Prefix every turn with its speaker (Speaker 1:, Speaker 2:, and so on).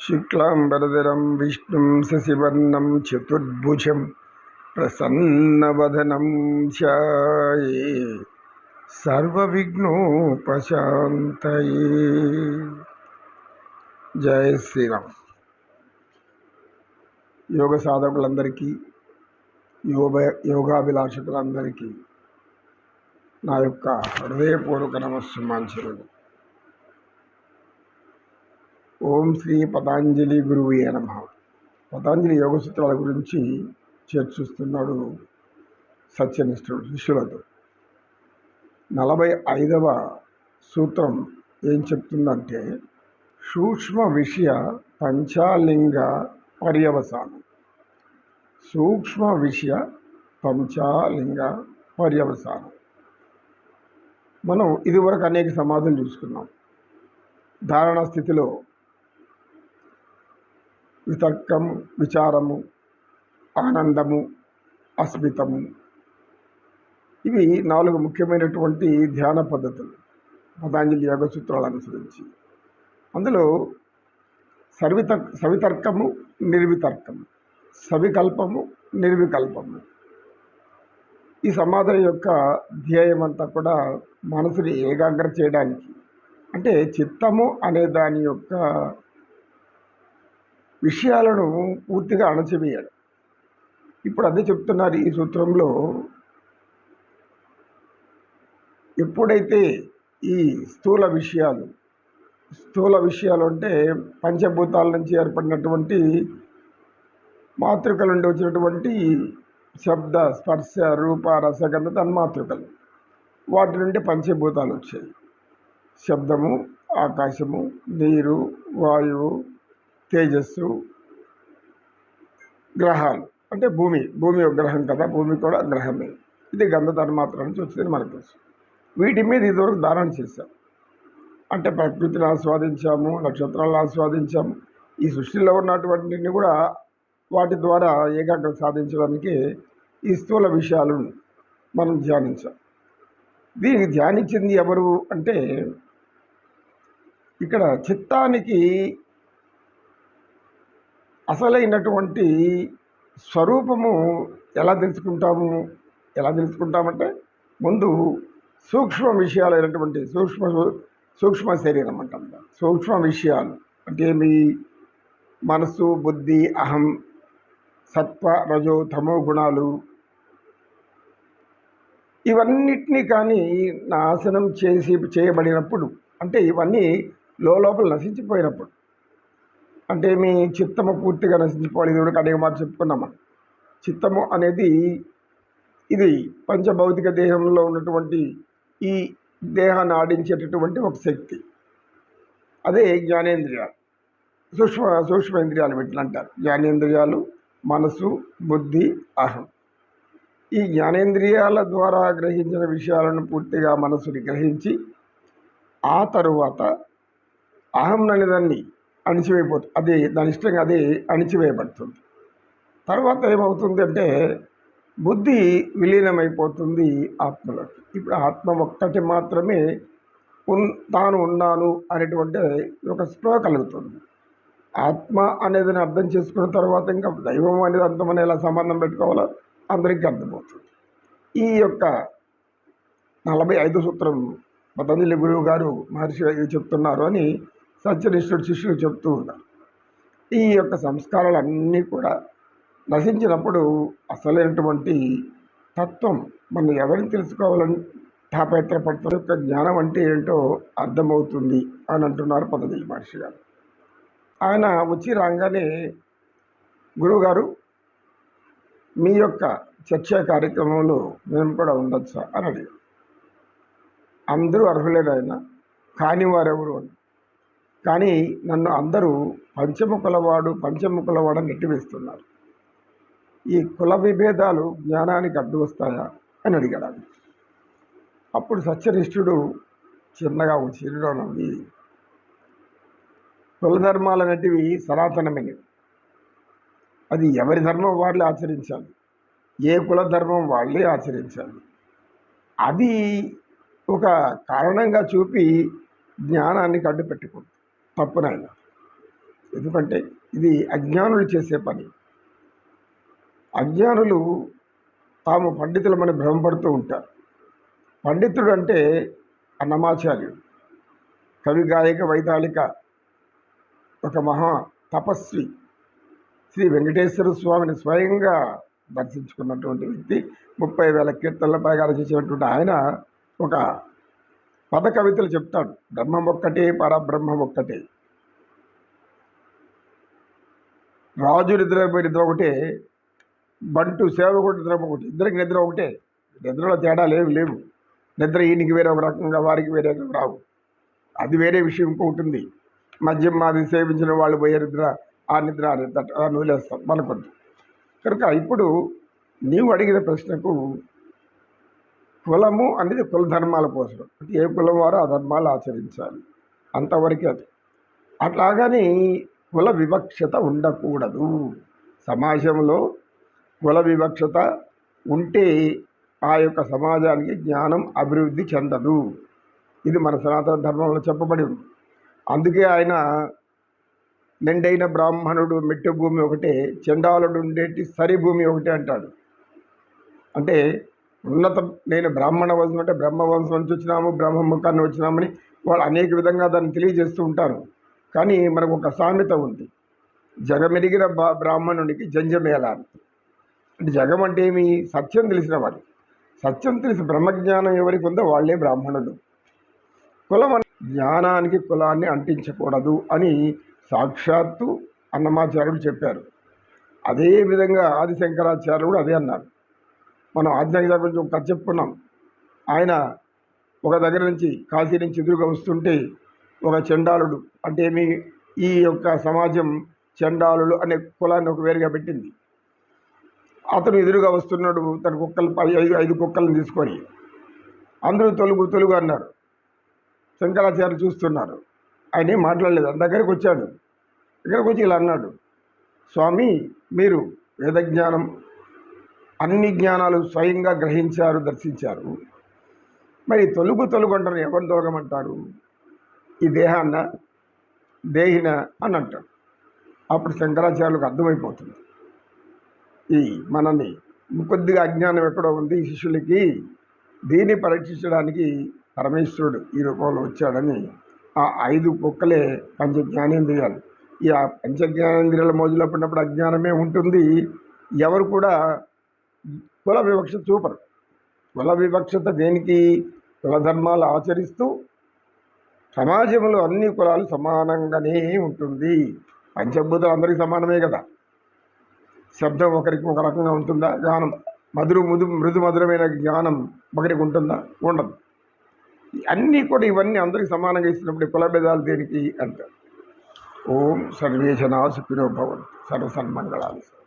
Speaker 1: शुक्लाम्बरधरं विष्णुं शशिवर्णं चतुर्भुजं प्रसन्नवदनं ध्याये సర్వవిఘ్నోపశాంతయే జయ శ్రీరామ్ యోగ సాధకులందరికీ యోగ యోగాభిలాషకులందరికీ నా యొక్క హృదయపూర్వక నమస్సుమాంచరుడు ఓం శ్రీ పతాంజలి గురువు నమ. పతాంజలి యోగ సూత్రాల గురించి చర్చిస్తున్నాడు సత్యనిష్ఠుడు శిష్యులతో నలభై ఐదవ సూత్రం ఏం చెప్తుందంటే సూక్ష్మ విషయ పంచాలింగ పర్యవసానం. సూక్ష్మ విషయ పంచాలింగ పర్యవసానం. మనం ఇదివరకు అనేక సమాధులు చూసుకున్నాం. ధారణ స్థితిలో వితర్కము విచారము ఆనందము అస్మితము. ఇవి నాలుగు ముఖ్యమైనటువంటి ధ్యాన పద్ధతులు. పతాంజలి యోగ సూత్రాలు అనుసరించి. అందులో సవిత సవితర్కము నిర్వితర్కము. సవికల్పము నిర్వికల్పము. ఈ సమాధుల యొక్క ధ్యేయం అంతా కూడా మనసుని ఏకాగ్ర చేయడానికి. అంటే చిత్తము అనే దాని యొక్క విషయాలను పూర్తిగా అణచివేయడం ఇప్పుడు అదే చెప్తున్నారు ఈ సూత్రంలో ఎప్పుడైతే ఈ స్థూల విషయాలు స్థూల విషయాలు అంటే పంచభూతాల నుంచి ఏర్పడినటువంటి మాతృకల నుండి వచ్చినటువంటి శబ్ద స్పర్శ రూప రసగంధ తన్మాతృకలు. వాటి నుండి పంచభూతాలు వచ్చాయి. శబ్దము ఆకాశము నీరు వాయువు తేజస్సు గ్రహాలు అంటే భూమి భూమి ఒక గ్రహం కదా భూమి కూడా గ్రహమే. ఇది గంధ మాత్రం నుంచి వచ్చింది మనకు తెలుసు. వీటి మీద ఇదివరకు ధారణ చేశాం. అంటే ప్రకృతిని ఆస్వాదించాము నక్షత్రాలను ఆస్వాదించాము. ఈ సృష్టిలో ఉన్నటువంటిని కూడా వాటి ద్వారా ఏకాగ్రత సాధించడానికి ఈ స్థూల విషయాలను మనం ధ్యానించాం. దీనికి ధ్యానించింది ఎవరు అంటే ఇక్కడ చిత్తానికి అసలైనటువంటి స్వరూపము ఎలా తెలుసుకుంటాము? ఎలా తెలుసుకుంటామంటే ముందు సూక్ష్మ విషయాలైనటువంటి సూక్ష్మ సూక్ష్మ శరీరం అంటాం సూక్ష్మ విషయాలు అంటే మీ మనసు బుద్ధి అహం సత్వ రజో తమో గుణాలు. ఇవన్నిటినీ కానీ నాశనం చేసి చేయబడినప్పుడు అంటే ఇవన్నీ లోపల నశించిపోయినప్పుడు అంటే మీ చిత్తము పూర్తిగా నశించిపోవాలి. ఇది అనేక మాట చెప్పుకున్నాము? చిత్తము అనేది ఇది పంచభౌతిక దేహంలో ఉన్నటువంటి ఈ దేహాన్ని ఆడించేటటువంటి ఒక శక్తి. అదే జ్ఞానేంద్రియాలు. సూక్ష్మ సూక్ష్మేంద్రియాలు వీటిని అంటారు. జ్ఞానేంద్రియాలు మనసు బుద్ధి అహం. ఈ జ్ఞానేంద్రియాల ద్వారా గ్రహించిన విషయాలను పూర్తిగా మనసుని గ్రహించి ఆ తరువాత అహం అనేదాన్ని అణిచివేయబోతుంది అది దాని ఇష్టంగా అది అణిచివేయబడుతుంది. తర్వాత ఏమవుతుంది అంటే బుద్ధి విలీనమైపోతుంది ఆత్మలోకి. ఇప్పుడు ఆత్మ ఒక్కటి మాత్రమే ఉన్ తాను ఉన్నాను అనేటువంటి ఒక స్పృహ కలుగుతుంది. ఆత్మ అనేది అర్థం చేసుకున్న తర్వాత ఇంకా దైవం అనేది అంతమని ఎలా సంబంధం పెట్టుకోవాలో అందరికీ అర్థమవుతుంది. ఈ యొక్క నలభై ఐదు సూత్రం పతంజలి గురువు గారు మహర్షి చెప్తున్నారు అని సత్యనిష్ఠుడు శిష్యులు చెప్తూ ఉన్నారు ఈ యొక్క సంస్కారాలన్నీ కూడా నశించినప్పుడు అసలైనటువంటి తత్వం మనం ఎవరిని తెలుసుకోవాలని తాపత్రపడతాం యొక్క జ్ఞానం అంటే ఏంటో అర్థమవుతుంది అని అంటున్నారు పదవి మహర్షి గారు. ఆయన వచ్చి రాగానే గురువుగారు మీ యొక్క చర్చా కార్యక్రమంలో మేము కూడా ఉండొచ్చా? అని అడిగారు. అందరూ అర్హులేరు ఆయన కాని వారెవరు అని. కానీ నన్ను అందరూ పంచముఖలవాడు పంచముఖలవాడు నెట్టివేస్తున్నారు. ఈ కుల విభేదాలు జ్ఞానానికి అడ్డు వస్తాయా అని అడిగాడు అప్పుడు సత్యనిష్ఠుడు చిన్నగా ఒక చిరులో నవ్వి కులధర్మాల అనేటివి సనాతనమైనవి. అది ఎవరి ధర్మం వాళ్ళే ఆచరించాలి? ఏ కుల ధర్మం వాళ్ళే ఆచరించాలి? అది ఒక కారణంగా చూపి జ్ఞానాన్ని కడ్డు పెట్టుకుంది తప్పునైనా ఎందుకంటే ఇది అజ్ఞానులు చేసే పని. అజ్ఞానులు తాము పండితులమని భ్రమపడుతూ ఉంటారు. పండితుడు అంటే అన్నమాచార్యుడు. కవి గాయక వైతాళిక ఒక మహా తపస్వి. శ్రీ వెంకటేశ్వర స్వామిని స్వయంగా దర్శించుకున్నటువంటి వ్యక్తి ముప్పై వేల కీర్తనల పైగా రచించినటువంటి ఆయన ఒక పద కవితలు చెప్తాడు. బ్రహ్మం ఒక్కటే పరబ్రహ్మం ఒక్కటే. రాజు నిద్రపోయి నిద్ర ఒకటే బంటు సేవకుడు నిద్ర ఒకటి ఇద్దరికి నిద్ర ఒకటే. నిద్రలో తేడా లేవు లేవు. నిద్ర ఈయనకి వేరే ఒక రకంగా వారికి వేరే రావు. అది వేరే విషయం ఇంకొకటి మద్యం మాది సేవించిన వాళ్ళు పోయే నిద్ర ఆ నిద్ర ఆ నిద్ర అని వదిలేస్తాం. మనకొద్దు. కనుక ఇప్పుడు నీవు అడిగిన ప్రశ్నకు కులము అనేది కుల ధర్మాల కోసం. ఏ కులం వారో ఆ ధర్మాలు ఆచరించాలి. అంతవరకే అది. అట్లాగని కుల వివక్షత ఉండకూడదు. సమాజంలో కుల వివక్షత ఉంటే ఆ యొక్క సమాజానికి జ్ఞానం అభివృద్ధి చెందదు. ఇది మన సనాతన ధర్మంలో చెప్పబడి ఉంది. అందుకే ఆయన నిండైన బ్రాహ్మణుడు మెట్టు భూమి ఒకటే చండాలుడు ఉండేటి సరి భూమి ఒకటే అంటాడు. అంటే ఉన్నత నేను బ్రాహ్మణ వంశం అంటే బ్రహ్మ వంశం నుంచి వచ్చినాము బ్రహ్మ ముఖాన్ని వచ్చినామని వాళ్ళు అనేక విధంగా దాన్ని తెలియజేస్తూ ఉంటారు. కానీ మనకు ఒక సామెత ఉంది. జగమెరిగిన బ్రాహ్మణునికి జంజమేళ అంటే జగం అంటే ఏమి? సత్యం తెలిసిన వాడు. సత్యం తెలిసి బ్రహ్మజ్ఞానం ఎవరికి ఉందో వాళ్ళే బ్రాహ్మణుడు కులం జ్ఞానానికి కులాన్ని అంటించకూడదు అని సాక్షాత్తు అన్నమాచార్యుడు చెప్పారు. అదే విధంగా ఆది శంకరాచార్యుడు అదే అన్నారు. మనం ఆధ్యాత్మిక గురించి ఒక కథ చెప్పుకున్నాం. ఆయన ఒక దగ్గర నుంచి కాశీ నుంచి ఎదురుగా వస్తుంటే ఒక చండాలుడు అంటే మీ ఈ యొక్క సమాజం చండాలుడు అనే కులాన్ని ఒక వేరుగా పెట్టింది. అతను ఎదురుగా వస్తున్నాడు తన కుక్కలు ఐదు ఐదు కుక్కలను తీసుకొని. అందరూ తొలుగు తొలుగు అన్నారు. శంకరాచార్య చూస్తున్నారు. ఆయన ఏం మాట్లాడలేదు. ఆయన దగ్గరికి వచ్చాడు. దగ్గరకు వచ్చి ఇలా అన్నాడు. స్వామి మీరు వేదజ్ఞానం అన్ని జ్ఞానాలు స్వయంగా గ్రహించారు దర్శించారు. మరి తొలుగు తొలుగు అంటారు ఎవరిని తొలగమంటారు ఈ దేహాన్న దేహిన అని అంటారు అప్పుడు శంకరాచార్యులకు అర్థమైపోతుంది. ఈ మనని కొద్దిగా అజ్ఞానం ఎక్కడో ఉంది శిష్యులకి దీన్ని పరీక్షించడానికి పరమేశ్వరుడు ఈ రూపంలో వచ్చాడని ఆ ఐదు కుక్కలే పంచ జ్ఞానేంద్రియాలు ఈ ఆ పంచ జ్ఞానేంద్రియాల మోజులో పడినప్పుడు అజ్ఞానమే ఉంటుంది. ఎవరు కూడా కుల వివక్ష చూపరు కుల వివక్షత దేనికి? కుల ధర్మాలు ఆచరిస్తూ సమాజంలో అన్ని కులాలు సమానంగానే ఉంటుంది. పంచభూతాలు అందరికీ సమానమే కదా. శబ్దం ఒకరికి ఒక రకంగా ఉంటుందా? జ్ఞానం. మధురు మృదు మృదు మధురమైన జ్ఞానం ఒకరికి ఉంటుందా? ఉండదు. అన్నీ కూడా ఇవన్నీ అందరికీ సమానంగా ఇచ్చినప్పుడు కులభేదాలు కుల భేదాలు దేనికి అంటారు? ఓం సర్వేశనా సుఖినో భవన్ సర్వసన్మంగళాలు